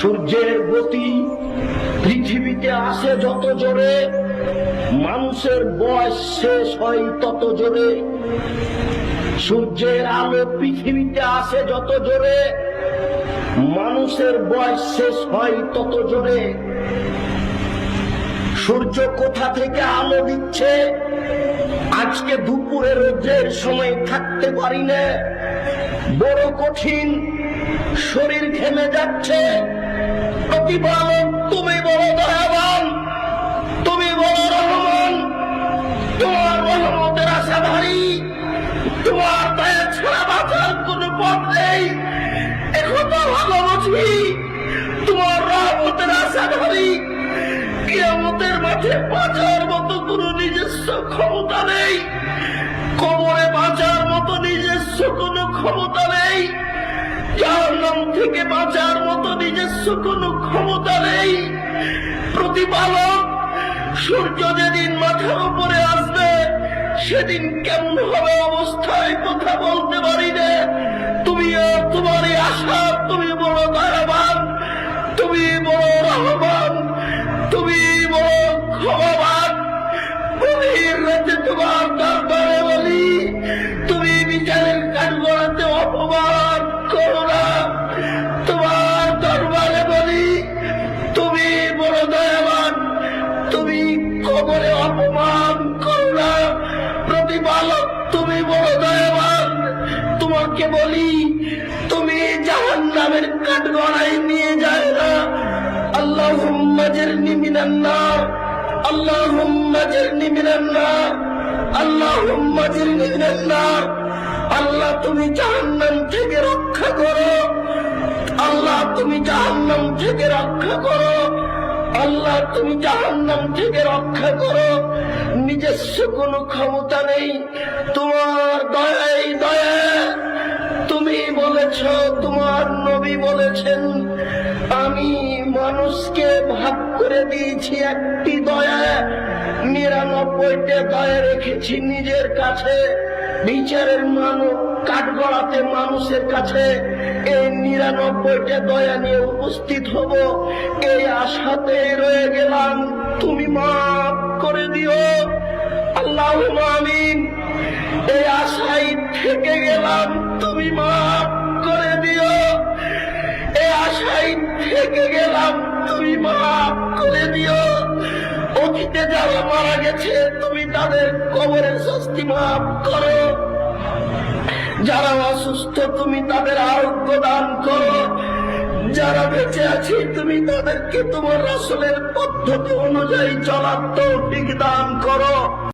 সূর্যের গতি পৃথিবীতে আসে যত জোরে, মানুষের বয়স শেষ হয় তত জোরে। সূর্যের আলো পৃথিবীতে আসে যত জোরে, মানুষের বয়স শেষ হয় তত জোরে। সূর্য কোথা থেকে আলো দিচ্ছে? আজকে দুপুরে রোদ্রের সময় থাকতে পারি না। বড় কঠিন, শরীর ঘেমে যাচ্ছে। প্রতিপালক তুমি বড় দয়াবান। তুমি বড় রহমান। তোমার রহমতের আশাধারী তোমার দয়া ছাড়া বাঁচার কোনো পথ নেই। এখন তো ভালো বুঝি তোমার রহমতের আশা আশাধারী কিয়ামতের মাঠে বাঁচার মতো কোনো নিজস্ব ক্ষমতা নেই। কবরে বাঁচার মতো নিজস্ব কোনো ক্ষমতা নেই। থেকে বাঁচার মতো নিজস্ব কোনো ক্ষমতা নেই। প্রতিপালক, সূর্য যেদিন মাথার উপরে আসবে, সেদিন কেমন হবে অবস্থায় কথা বলতে পারি না? তুমি আর তোমার আশা, তুমি বড় দয়াবান, তুমি বড় রহমান, তুমি বড় ক্ষমাবান। তোমার দরবারে তুমি কবরে অপমান করো না। প্রতিপালক, তুমি বড় দয়াবান। তোমাকে বলি, তুমি জাহান নামের কাঠগড়ায় নিয়ে যায় না। আল্লাহ হুম্মাজেরনি মিনান্নার আল্লাহ হুম্মাজেরনি মিনান্নার আল্লাহ হুম্মাজেরনি মিনান্নার আল্লাহ, তুমি জাহান্নাম থেকে রক্ষা করো। আল্লাহ, তুমি জাহান্নাম থেকে রক্ষা করো। আল্লাহ তুমি জাহান্নাম থেকে রক্ষা করো। নিজস্ব কোনো ক্ষমতা নেই। তোমার দয়াই দয়া। তুমি বলেছ, তোমার নবী বলেছেন, আমি মানুষকে ভাগ করে দিয়েছি একটি দয়া। নিরানব্বইটা দয়া রেখেছি নিজের কাছে। বিচারের মানুষ কাঠগড়াতে মানুষের কাছে এই নিরানব্বইটা দয়া নিয়ে উপস্থিত হব। এই আশাতে রয়ে গেলাম। তুমি মাফ করে দিও। আল্লাহ আমিন। এই আশাই থেকে গেলাম। তুমি মাফ করে দিও। এই আশাই থেকে গেলাম। তুমি মাফ করে দিও। অতীতে যারা মারা গেছে, তুমি তাদের কবরের শাস্তি মাফ করো। যারা অসুস্থ, তুমি তাদের আরোগ্য দান করো। যারা বেঁচে আছে, তুমি তাদেরকে তোমার রাসূলের পদ্ধতি অনুযায়ী চলার তৌফিক দান করো।